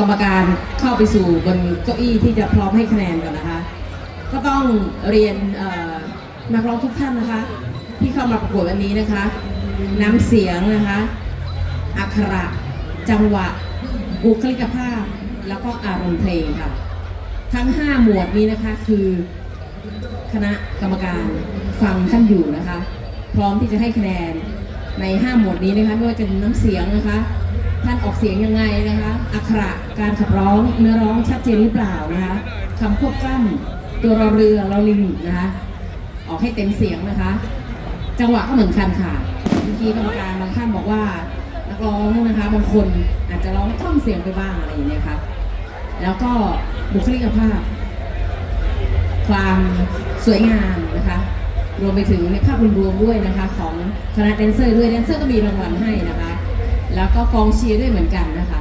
กรรมการเข้าไปสู่บนเก้าอี้ที่จะพร้อมให้คะแนนก่อนนะคะ ก็ต้องเรียนนักร้องทุกท่านนะคะ ที่เข้ามาประกวดวันนี้นะคะ น้ำเสียงนะคะอักขระ จังหวะ บุคลิกภาพ แล้วก็อารมณ์เพลงค่ะ ทั้ง 5 หมวดนี้นะคะคือคณะกรรมการฟังท่านอยู่นะคะ พร้อมที่จะให้คะแนนใน 5 หมวดนี้นะคะไม่ว่าจะน้ำเสียงนะคะ ท่านออกเสียงยังไงนะคะอักขระการขับร้องเนื้อร้องชัดเจนหรือเปล่านะคะคำควบกล้ำตัวรอเรือเรอลิงนะคะออกให้เต็มเสียงนะคะ จังหวะก็เหมือนกันค่ะเมื่อกี้กรรมการบางท่านบอกว่านักร้องนะคะบางคนอาจจะร้องท่องเสียงไปบ้างอะไรอย่างเงี้ยค่ะแล้วก็บุคลิกภาพ ความสวยงามนะคะ รวมไปถึงในภาพรวมด้วยนะคะ ของคณะแดนเซอร์ด้วยแดนเซอร์ก็มีรางวัลให้นะคะ แล้วก็กองเชียร์ด้วยเหมือนกันนะคะ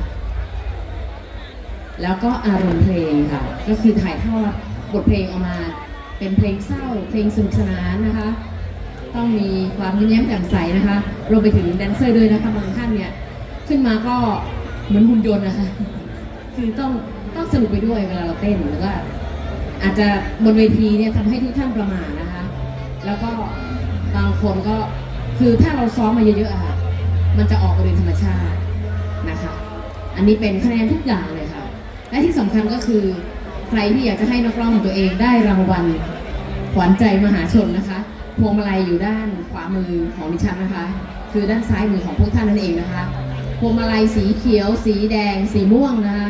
แล้วก็อารมณ์เพลงค่ะ ก็คือถ่ายทอดบทเพลงออกมา เป็นเพลงเศร้า เพลงสนุกสนานนะคะ ต้องมีความยิ้มแย้มแจ่มใสนะคะ รวมไปถึงแดนเซอร์ด้วยนะคะบางท่านเนี่ย ขึ้นมาก็เหมือนหุ่นยนต์นะคะ คือต้องต้องสนุกไปด้วยเวลาเราเต้นแล้วก็อาจจะบนเวทีเนี่ยทำให้ทุกท่านประมาทนะคะ แล้วก็บางคนก็คือถ้าเราซ้อมมาเยอะๆอะค่ะ มันจะออกมาโดยธรรมชาตินะคะ อันนี้เป็นคะแนนทุกอย่างเลยค่ะ และที่สำคัญก็คือใครที่อยากจะให้นักร้องของตัวเองได้รางวัลขวัญใจมหาชนนะคะ พวงมาลัยอยู่ด้านขวามือของดิฉันนะคะ คือด้านซ้ายมือของพวกท่านนั่นเองนะคะ พวงมาลัยสีเขียว สีแดง สีม่วงนะคะ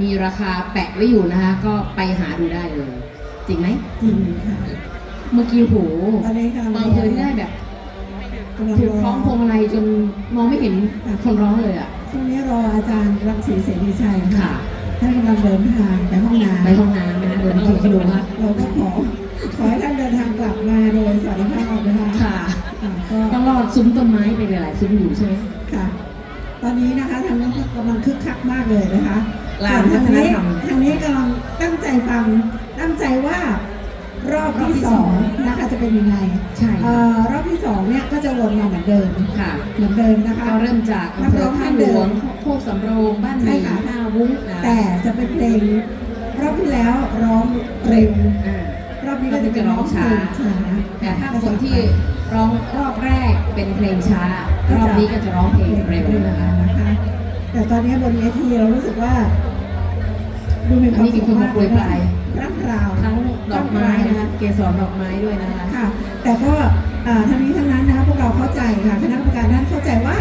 มีราคาแปะไว้อยู่นะคะ ก็ไปหาดูได้เลย จริงไหมจริงค่ะ เมื่อกี้โหตอนนี้กำลังบางคนได้แบบกำลังถู มองไม่เห็นคนร้องเลยอะช่วงนี้รออาจารย์รังสีเสรีชัยค่ะ ท่านกำลังเดินทางไปห้องน้ำไปห้องน้ำนะคะเดินกี่กิโลคะเราก็ขอขอให้ท่านเดินทางกลับมาโดยสวัสดิภาพนะคะค่ะอ่าก็ต้องรอดซุ้มต้นไม้ไปหลายๆซุ้มอยู่ใช่ไหมค่ะ ตอนนี้นะคะทางนั้นกำลังคึกคักมากเลยนะคะลานส่วนทางนี้วัฒนธรรมทางนี้กำลังตั้งใจฟังตั้งใจว่า รอบรอบที่ที่สสอองงนะคะจะเป็นยังไงใช่ เอ่อรอบที่สองเนี่ยก็จะวนมาเหมือนเดิมค่ะ เหมือนเดิมนะคะก็เริ่มจากอำเภอท่าหลวงโคกสำโรงบ้านหใช่มีค่ะ ท่าวุ้งนะแต่จะเป็นเพลงรอบที่แล้วร้องเร็ว อ่า รอบนี้ก็จะเป็นร้องช้าช้าแต่ถ้าคนที่ร้องรอบแรกเป็นเพลงช้า รอบนี้ก็จะร้องเพลงเร็วนะคะ นะคะ แต่ตอนนี้บนเวทีเรารู้สึกว่า ดูมีความสุขมากเลยนะรักราวทั้ง ดอกไม้นะคะเกสรดอกไม้ด้วยนะคะ ค่ะ แต่ก็อ่าทั้งนี้ทั้งนั้นนะคะพวกเราเข้าใจค่ะคณะกรรมการนั้นเข้าใจว่า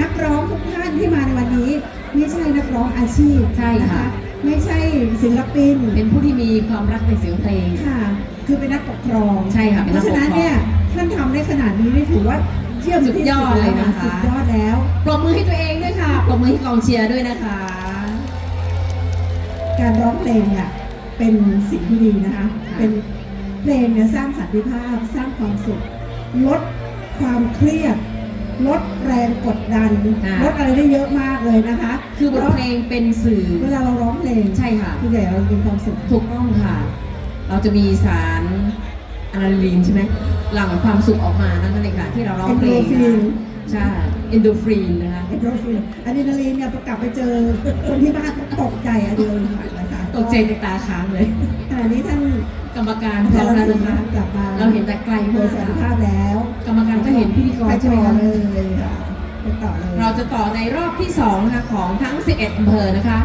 นักร้องทุกท่านที่มาในวันนี้ไม่ใช่นักร้องอาชีพใช่ค่ะนไม่ใช่ศิลปิน เป็นผู้ที่มีความรักในเสียงเพลงค่ะ คือเป็นนักปกครองใช่ค่ะเป็นเพนักราะปกครองฉะนั้นเนี่ยท่านทำได้ขนาดนี้นี่ถือว่าเยี่ยมสุดยอดเลยนะคะสุดยอดแล้วปรบมือให้ตัวเองด้วยค่ะปรบมือให้กองเชียร์ด้วยนะคะ การร้องเพลงเนี่ย เป็นสิ่งที่ดีนะคะค่ะเป็นเพลงเนี่ยสร้างสันติภาพ สร้างความสุข ลดความเครียด ลดแรงกดดันลดอะไรได้เยอะมากเลยนะคะคือบทเพลงเป็นสื่อ เวลาเราร้องเพลงใช่ค่ะ คือใหญ่เรามีความสุข ถูกต้องค่ะ เราจะมีสารอะดรีนาลีนใช่ไหมหลั่งความสุขออกมานั่นเองค่ะที่เราร้องเพลงนะ Endorphin ใช่เอนโดฟรีนนะคะ เอนโดรฟินอะดรีนาลีนเนี่ยกลับไปเจอคนที่บ้านตกใจอะเดียวเลยนะคะ ตกใจในตาค้างเลยขณะนี้ท่านกรรมการพร้อมแล้วนะคะกลับมาเราเห็นแต่ไกลโดมายกสวัสดิค่ะภาพแล้ว กรรมการก็เห็นพิธีกรไปใช่ต่ไหมอคะเลยค่ะไปต่อเลยเราจะต่อในรอบที่2นะคะของทั้ง 11อำเภอนะคะ